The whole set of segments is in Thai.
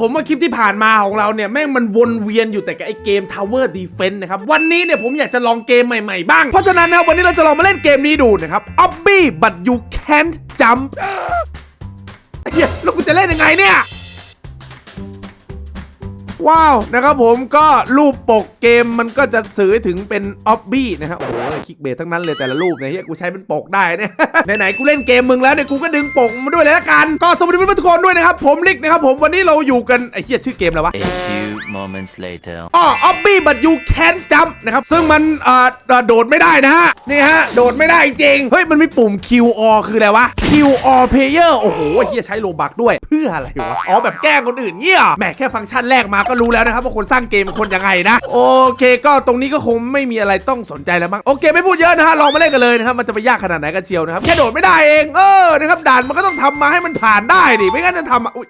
ผมว่าคลิปที่ผ่านมาของเราเนี่ยแม่งมันวนเวียนอยู่แต่กับไอเกม Tower Defense นะครับ วันนี้เนี่ยผมอยากจะลองเกมใหม่ๆบ้าง เพราะฉะนั้นนะครับวันนี้เราจะลองมาเล่นเกมนี้ดูนะครับ Obby but you can't jump เฮ้ยแล้วกูจะเล่นยังไงเนี่ย ว้าวนะครับผมก็รูปปกเกมมันก็จะสื่อถึงเป็นออบบี้นะครับโอ้โหคลิกเบสทั้งนั้นเลยแต่ละรูปเนี่ยเฮียกูใช้เป็นปกได้เนี่ยไหนๆกูเล่นเกมมึงแล้วเนี่ยกูก็ดึงปกมาด้วยเลยละกันก็สวัสดีเพื่อนๆทุกคนด้วยนะครับผมลิกนะครับผมวันนี้เราอยู่กันไอ้เฮียชื่อเกมอะไรวะ A few moments later. อ๋อออบบี้บัตยูแคนจัมนะครับซึ่งมันเอ่อเอ่อโดดไม่ได้นะฮะนี่ฮะโดดไม่ได้จริงเฮ้ยมันมีปุ่ม QR คืออะไรวะ QR player โอ้โหเฮียใช้โลบักด้วยเพื่ออะไรวะอ๋อแบบแกล้งคนอื่นเงี้ยแหมแค่ฟังก์ชันแรกมาก็รู้แล้วนะครับว่าคนสร้างเกมคนยังไงนะ โอเค ก็ตรงนี้ก็คงไม่มีอะไรต้องสนใจแล้วมั้งโอเค ไม่พูดเยอะนะฮะลองมาเล่นกันเลยนะครับมันจะไปยากขนาดไหนกันเชียวนะครับแค่โดดไม่ได้เองเออนะครับด่านมันก็ต้องทำมาให้มันผ่านได้ดิไม่งั้นจะทำอุ้ย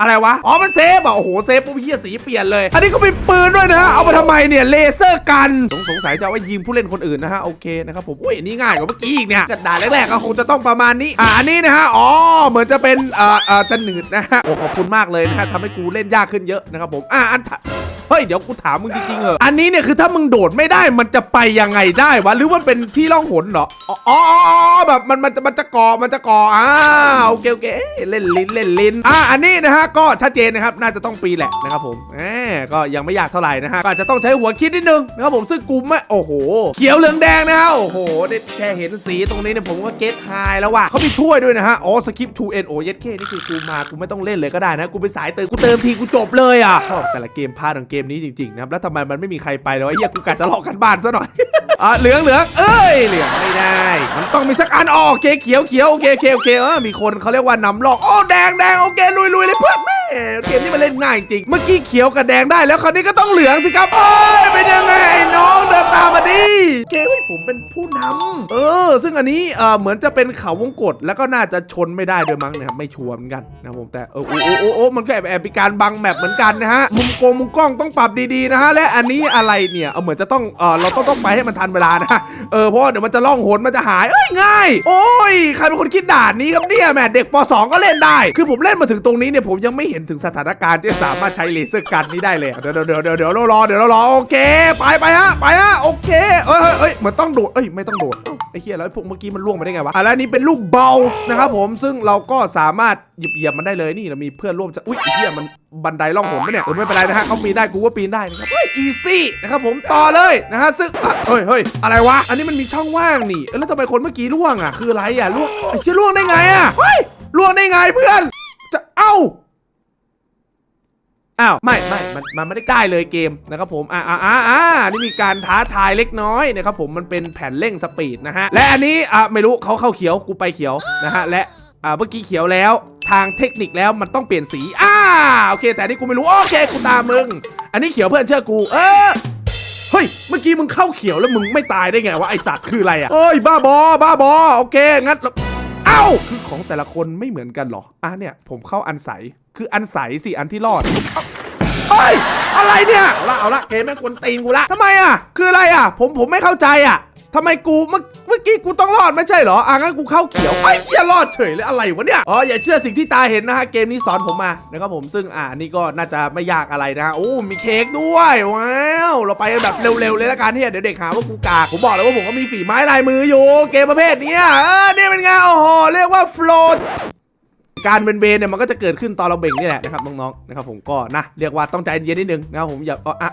อะไรวะ อ๋อ มันเซฟอะโอ้โห เซฟปุ๊บเฮียสีเปลี่ยนเลย อันนี้ก็มีปืนด้วยนะ เอามาทำไมเนี่ย เลเซอร์กัน สงสงสัยจะเอาไว้ยิงผู้เล่นคนอื่นนะฮะ โอเคนะครับผม อุ้ย นี่ง่ายกว่าเมื่อกี้อีกเนี่ยกระดาษแรกๆก็คงจะต้องประมาณนี้ อ่าอันนี้นะฮะ อ๋อ เหมือนจะเป็น เอ่อ เอ่อจะหนืดนะฮะ โอ้ ขอบคุณมากเลยนะฮะทำให้กูเล่นยากขึ้นเยอะนะครับผม อ่าอันถ เฮ้ยเดี๋ยวกูถามมึงจริงๆเหอะอันนี้เนี่ยคือถ้ามึงโดดไม่ได้มันจะไปยังไงได้วะหรือมันเป็นที่ล่องหนเหรออ๋อแบบมันมันจะมันจะก่อมันจะก่ออ่าโอเคโอเคเล่นลิ้นเล่นลิ้นอ่าอันนี้นะฮะก็ชัดเจนนะครับน่าจะต้องปีแหละนะครับผมแหมก็ยังไม่ยากเท่าไหร่นะฮะก็จะต้องใช้หัวคิดนิดนึงนะครับผมซึ่งกูไม่โอ้โห เขียวเหลืองแดงนะฮะโอ้โหแค่เห็นสีตรงนี้เนี่ยผมก็เก็ตไฮแล้วว่ะเขามีถ้วยด้วยนะฮะอ๋อสคริปทูเอ็นโอเยสเคนี่คือกูมากูไม่ต้องเล่นเลยก็ได้นะกูไปสายเติมกูเติมทีกูจบเลยอะชอบแต่ละเกมพาร์ทของเกมมนี้จริงๆนะครับแล้วทำไมมันไม่มีใครไปเลยวะเฮียกูกะจะหลอกกันบ้านซะหน่อยอะเหลืองเหลืองเอ้ยเหลืองไม่ได้ มันต้องมีสักอันออโอเคเขียวเขียวโอเคโอเคโอเคเออมีคนเขาเรียกว่านำหลอกโอ้แดงแดงโอเคลุยลุยเลยเพื่อนแม่เกมนี้มันเล่นง่ายจริงเมื่อกี้เขียวกับแดงได้แล้วคราวนี้ก็ต้องเหลืองสิครับเอ้ยเป็นยังไง ผมเป็นผู้นำเออ ซึ่งอันนี้เออเหมือนจะเป็นเขาวงกตแล้วก็น่าจะชนไม่ได้ด้วยมั้งนะครับไม่ชัวร์เหมือนกันนะผมแต่เออโอ้โอ้โอ้โอมันก็แอบแอบมีการบังแมปเหมือนกันนะฮะมุมกงมุมกล้องต้องปรับดีๆนะฮะและอันนี้อะไรเนี่ยเอาเหมือนจะต้องเออเราต้องต้องไปให้มันทันเวลานะเออเพราะเดี๋ยวมันจะล่องหนมันจะหายเอ้ยง่าย โอ้ยใครเป็นคนคิดด่านนี้ครับเนี่ยแหมเด็กป .2 ก็เล่นได้ คือผมเล่นมาถึงตรงนี้เนี่ยผมยังไม่เห็นถึงสถานการณ์ที่สามารถใช้เลเซอร์กันนี้ได้เลยเดี๋ยวเดี๋ยวเดี๋ยวเดี๋ยวเรารอเดี๋ยวเรารอโอเค ไปไปฮะไปฮะโอเคเอ้ยเอ้ยเอ้ยเหมือนต้องโดด เอ้ย ไม่ต้องโดดไอ้เหี้ยแล้วไอ้พวกเมื่อกี้มันล่วงไปได้ไงวะอะแล้วนี้เป็นลูกบอลนะครับผม ซึ่งเราก็สามารถหยิบเหยียบมันได้เลยนี่เรามีเพื่อนร่วมจะ อุ้ยไอ้เหี้ยมันบันไดล่องหนไหมเนี่ยเออไม่เป็นไรนะฮะเขาปีนได้กูก็ปีนได้นะครับ เฮ้ย อีซี่นะครับผมต่อเลยนะฮะซึ่งอะเฮ้ยเฮ้ยอะไรวะ อันนี้มันมีช่องว่างนี่ แล้วทำไมคนเมื่อกี้ล่วงอะ คืออะไรอะล่วงไอ้เชี่ยล่วงได้ไงอะ เฮ้ยล่วงได้ไงเพื่อนจะเอ้า อ้าวไม่ไม่มันมันไม่ได้ใกล้เลยเกมนะครับผมอ่าอ่าอ่านี่มีการท้าทายเล็กน้อยนะครับผมมันเป็นแผ่นเร่งสปีดนะฮะและอันนี้อ่าไม่รู้เขาเข้าเขียวกูไปเขียวนะฮะและอ่าเมื่อกี้เขียวแล้วทางเทคนิคแล้วมันต้องเปลี่ยนสีอ่าโอเค แต่นี่กูไม่รู้โอเคกูตามมึง อันนี้เขียวเพื่อนเชื่อกูเออเฮ้ย เมื่อกี้มึงเข้าเขียวแล้วมึงไม่ตายได้ไงวะไอสัตว์คืออะไรอะเอ้ยบ้าบอบ้าบอโอเคงั้นเราเอ้าคือของแต่ละคนไม่เหมือนกันเหรออะเนี่ยผมเข้าอันใส คืออันใสสิอันที่รอดเฮ้ยอะไรเนี่ยเอาละเอาละเกมแม่งกวนตีนกูละทำไมอะ คืออะไรอะ ผมผมไม่เข้าใจอะทำไมกูเมื่อเมื่อกี้กูต้องรอดไม่ใช่เหรอ อะงั้นกูเข้าเขียวไอ้เหี้ยรอดเฉยเลยอะไรวะเนี่ย อ๋ออย่าเชื่อสิ่งที่ตาเห็นนะฮะ เกมนี้สอนผมมานะครับผมซึ่งอ่านี่ก็น่าจะไม่ยากอะไรนะฮะ โอ้ มีเค้กด้วยว้าวเราไปแบบเร็วๆเลยละกันเนี่ยเดี๋ยวเด็กหาว่ากูกากผมบอกเลยว่าผมก็มีฝีไม้ลายมืออยู่ เกมประเภทนี้เออเนี่ยเป็นไงโอ้โหเรียกว่าโฟลต การเบนเบนเนี่ยมันก็จะเกิดขึ้นตอนเราเบ่งนี่แหละนะครับน้องๆนะครับผมก็นะเรียกว่าต้องใจเย็นนิดนึงนะครับผมอย่าอะ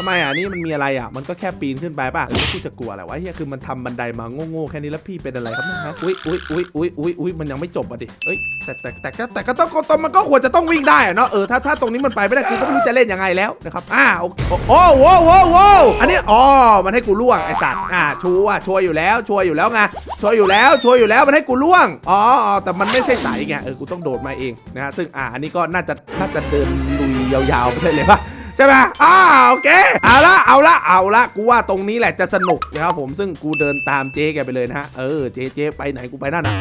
ทำไมอะนี่มันมีอะไรอะมันก็แค่ปีนขึ้นไปป่ะเออพี่จะกลัวอะไรวะเฮียคือมันทำบันไดมาโง่ๆแค่นี้แล้วพี่เป็นอะไรครับเนะฮะอุ้ยอุ้ยอุ้ยอุ้ยอุ้ยอุ้ยมันยังไม่จบอะดิเอ้ยแต่แต่แต่ก็แต่ก็ต้องต้องมันก็ควรจะต้องวิ่งได้อะเนาะเออถ้าถ้าตรงนี้มันไปไม่ได้กูก็ไม่รู้จะเล่นยังไงแล้วนะครับอ่าโอ้โอ้โอ้โว้โว้โว้อันนี้อ๋อมันให้กูล่วงไอสัตว์อ่าชัวชัวอยู่แล้วชัวอยู่แล้วไงชัวอยู่แล้วชัวอยู่แล้วมันให้กูล่วงอ๋อแต่มันไม่ใช่ใสไงเออกูต้องโดดมาเองนะฮะซึ่งอ่าอันนี้ก็น่าจะน่าจะเดินลุยยาวๆไปเลยปะ ใช่ไหมอ่าโอเค เอาละเอาละเอาละกูว่าตรงนี้แหละจะสนุกนะครับผมซึ่งกูเดินตามเจ๊แกไปเลยนะฮะเออเจ๊เจ๊ไปไหนกูไปนั่นนะ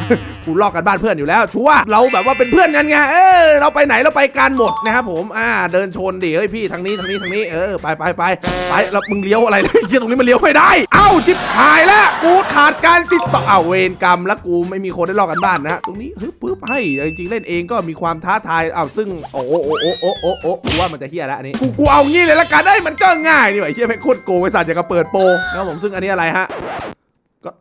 กูลอกกันบ้านเพื่อนอยู่แล้วชัวเราแบบว่าเป็นเพื่อนกันไงเออเราไปไหนเราไปกันหมดนะครับผมอ่าเดินชนดิเฮ้ยพี่ทางนี้ทางนี้ทางนี้เออไปไปไปไปแล้วมึงเลี้ยวอะไรเลยเียตรงนี้มันเลี้ยวไม่ได้ เอ้าจิบหายแล้วกูขาดการติดต่อเอ้าเวรกรรมแล้วกูไม่มีคนได้ลอกกันบ้านนะฮะตรงนี้เฮึบปึ๊บให้จริงๆเล่นเองก็มีความท้าทายอ้าวซึ่งโอ้โอ้โอ้โอ้โอ้โอ้กูว่ามันจะเฮี้ยแล้วอันนี้กูกูเอางี้เลยละกันได้ยมันก็ง่ายนี่หว่าเฮี้ยแม่งโคตรโกงไอ้สัตว์อย่างกับเปิดโปรนะครับผมซึ่งอันนี้อะไรฮะก็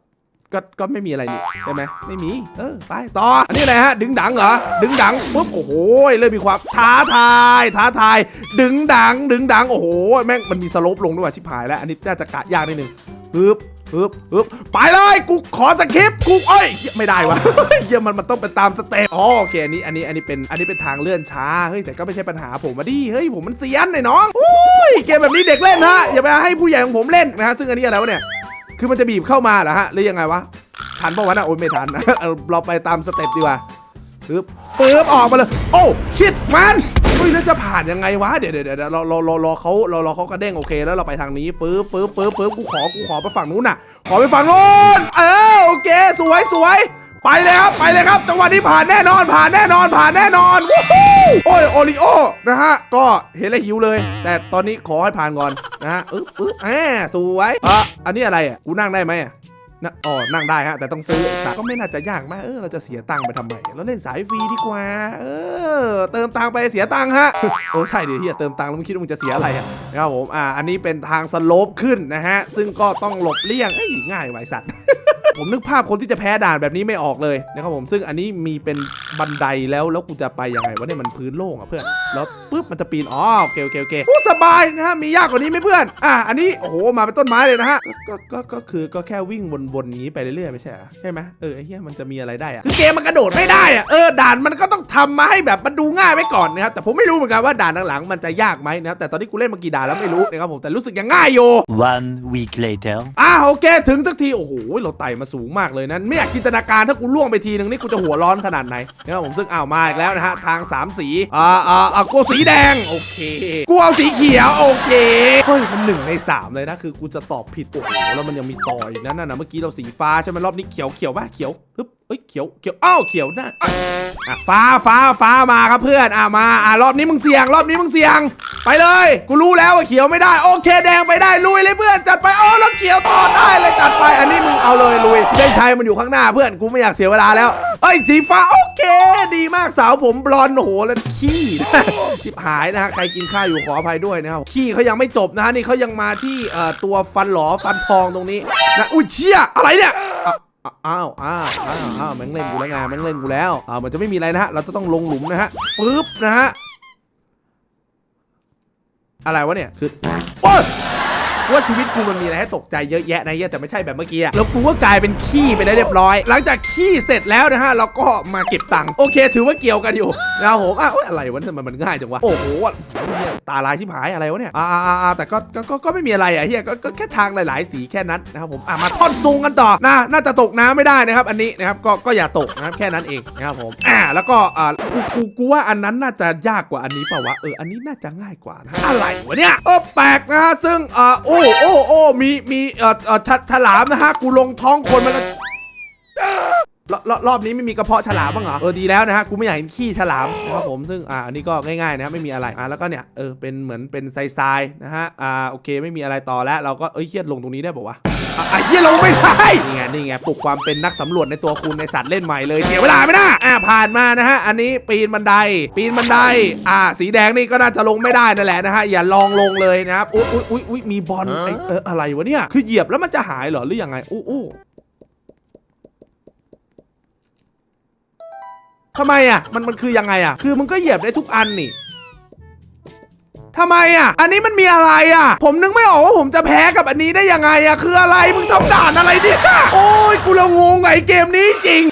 ก็ก็ไม่มีอะไรนี่ใช่ไหมไม่มีเออไปต่ออันนี้อะไรฮะดึงดังเหรอดึงดังปุ๊บโอ้โหเริ่มมีความท้าทายท้าทาย ดึงดังดึงดังโอ้โหแม่งมันมีสโลปลงด้วยว่ะชิบหายแล้วอันนี้น่าจะกะยากนิดนึงปึ๊บ ปึ๊บปึ๊บไปเลยกูขอสคริปต์กูเอ้ยไม่ได้วะเฮียมันมันต้องเป็นตามสเต็ปอ๋อโอเคอันนี้อันนี้อันนี้เป็นอันนี้เป็นทางเลื่อนช้าเฮ้ยแต่ก็ไม่ใช่ปัญหาผมมาดิเฮ้ยผมมันเซียนไอ้น้องโอ้ยเกมแบบนี้เด็กเล่นฮะอย่าไปให้ผู้ใหญ่ของผมเล่นนะฮะซึ่งอันนี้อะไรวะเนี่ยคือมันจะบีบเข้ามาเหรอฮะหรือยังไงวะทันปะวะนะโอ้ยไม่ทันเอาเราไปตามสเต็ปดีกว่าปึ๊บปึ๊บออกมาเลย โอ้ชิตมัน ฮ้ยแล้วจะผ่านยังไงวะเดี๋ยวเดี๋ยวเดี๋ยวรอรอรอรอเขารอรอเขากระเด้งโอเค แล้วเราไปทางนี้ปึ๊บปึ๊บปึ๊บปึ๊บกูขอกูขอไปฝั่งนู้นน่ะ ขอไปฝั่งนู้นเออโอเค สวยสวยไปเลยครับไปเลยครับจังหวะนี้ผ่านแน่นอนผ่านแน่นอนผ่านแน่นอนวู้ฮู้โอ้ยโอริโอนะฮะก็เห็นแล้วหิวเลย แต่ตอนนี้ขอให้ผ่านก่อนนะฮะอึ๊บอึ๊บแหมสวยอะอันนี้อะไรอะกูนั่งได้ไหมอะ นะอ๋อนั่งได้ฮะ แต่ต้องซื้อไอ้สัตว์ก็ไม่น่าจะยากมาก เออ เราจะเสียตังค์ไปทำไม เราเล่นสายฟรีดีกว่า เออ เติมตังค์ไปเสียตังค์ฮะ โอ้ใช่ดิเฮียเติมตังค์แล้วมึงคิดว่ามึงจะเสียอะไรอะนะครับผม อ่า อันนี้เป็นทางสโลปขึ้นนะฮะ ซึ่งก็ต้องหลบเลี่ยงเอ้ยง่ายไวสัตว์ ผมนึกภาพคนที่จะแพ้ด่านแบบนี้ไม่ออกเลยนะครับผมซึ่งอันนี้มีเป็นบันไดแล้วแล้วกูจะไปยังไงวะเนี่ยมันพื้นโล่งอะเพื่อนแล้วปุ๊บมันจะปีนอ๋อโอเคโอเคโอเคโอ้สบายนะฮะมียากกว่านี้ไหมเพื่อนอะอันนี้โอ้โหมาเป็นต้นไม้เลยนะฮะก็ก็ก็คือก็แค่วิ่งวนๆอย่างนี้ไปเรื่อยๆไม่ใช่เหรอใช่ไหมเออไอ้เหี้ยมันจะมีอะไรได้อะคือเกมมันกระโดดไม่ได้อะเออด่านมันก็ต้องทำมาให้แบบมันดูง่ายไว้ก่อนนะครับแต่ผมไม่รู้เหมือนกันว่าด่านหลังๆมันจะยากไหมนะครับแต่ตอนนี้กูเล่นมากี่ด่านแล้วไม่รู้นะครับผมแต่รู้สึกยังง่ายอยู่ One week later. อะ โอเคถึงสักที โอ้โห เราไต่มาสูงมากเลยนะไม่อยากจินตนาการถ้ากูล่วงไปทีนึงนี่กูจะหัวร้อนขนาดไหนนะครับผมซึ่งอ้าวมาอีกแล้วนะฮะทางสามสีอ่าอ่าอ่ากูสีแดงโอเคกูเอาสีเขียวโอเคเฮ้ยมันหนึ่งในสามเลยนะคือกูจะตอบผิดโอ้โหแล้วมันยังมีต่ออีกนะนั่นนะเมื่อกี้เราสีฟ้าใช่ไหมรอบนี้เขียวเขียวป่ะเขียวปึ๊บ เอ้ยเขียวเขียวอ้าวเขียวนะอะอะฟ้าฟ้าฟ้ามาครับเพื่อนอะมาอะรอบนี้มึงเสี่ยง รอบนี้มึงเสี่ยง ไปเลย กูรู้แล้วว่าเขียวไม่ได้โอเคแดงไปได้ลุยเลยเพื่อนจัดไปโอ้แล้วเขียวต่อได้เลยจัดไป อันนี้มึงเอาเลยลุยเส้นชัยมันอยู่ข้างหน้าเพื่อนกูไม่อยากเสียเวลาแล้วเอ้ยสีฟ้าโอเค ดีมากสาวผมบลอนโหแล้วขี้ชิบหายนะฮะใครกินข้าวอยู่ขออภัยด้วยนะครับขี้เขายังไม่จบนะฮะนี่เขายังมาที่เอ่อตัวฟันหลอฟันทองตรงนี้นะอุ้ยเชี่ยอะไรเนี่ย อ้าวอ้าวอ้าวอ้าวแม่งเล่นกูแล้วไงแม่งเล่นกูแล้วอ่ามันจะไม่มีอะไรนะฮะเราจะต้องลงหลุมนะฮะปึ๊บนะฮะอะไรวะเนี่ยคือโอ๊ย ว่าชีวิตกูมันมีอะไรให้ตกใจเยอะแยะนะเหี้ยแต่ไม่ใช่แบบเมื่อกี้แล้วกูก็กลายเป็นขี้ไปได้เรียบร้อย หลังจากขี้เสร็จแล้วนะฮะเราก็มาเก็บตังค์โอเค ถือว่าเกี่ยวกันอยู่นะครับผมอะโอ๊ยอะไรวะทำไมมันง่ายจังวะโอ้โหตาลายชิบหายอะไรวะเนี่ยอ่าอ่าแต่ก็ก็ก็ไม่มีอะไรอะเฮียก็แค่ทางหลาย ๆ สีแค่นั้นนะครับผมอะมาท่อนซุงกันต่อนะน่าจะตกน้ำไม่ได้นะครับ อันนี้นะครับก็ก็อย่าตกนะครับแค่นั้นเองนะครับผมอ่าแล้วก็อ่ากูกูกูว่าอันนั้นน่าจะยากกว่าอันนี้เปล่าวะเอออันนี้น่าจะง่ายกว่านะอะไรวะเนี่ยเออแปลกนะฮะซึ่งอ่าโอ้โอ้โอ้มีมีเอ่อเอ่อฉฉลามนะฮะกูลงท้องคนมาแล้วรอบรอบรอบนี้ไม่มีกระเพาะฉลามบ้างเหรอเออดีแล้วนะฮะกูไม่อยากเห็นขี้ฉลามนะครับผมซึ่งอ่าอันนี้ก็ง่ายๆนะไม่มีอะไรอ่าแล้วก็เนี่ยเออเป็นเหมือนเป็นทรายๆนะฮะอ่าโอเคไม่มีอะไรต่อแล้วเราก็เอ้ยเครียดลงตรงนี้ได้ป่าวะ อะอะเฮียลงไม่ได้นี่ไงนี่ไงปลุกความเป็นนักสำรวจในตัวคุณในสัตว์เล่นใหม่เลยเสียเวลาไหมนะอ่าผ่านมานะฮะอันนี้ปีนบันได ปีนบันไดอ่าสีแดงนี่ก็น่าจะลงไม่ได้นั่นแหละนะฮะอย่าลองลงเลยนะครับอุ้ยอุ้ยอุ้ยอุ้ยมีบอลไอ้เอออะไรวะเนี่ยคือเหยียบแล้วมันจะหายเหรอหรือยังไงอู้อู้ทำไมอะมันมันคือยังไงอะ คือมึงก็เหยียบได้ทุกอันนี่ ทำไมอะ อันนี้มันมีอะไรอะ ผมนึกไม่ออกว่าผมจะแพ้กับอันนี้ได้ยังไงอะ คืออะไร มึงทำด่านอะไรเนี่ย โอ้ย กูละงงไงเกมนี้จริง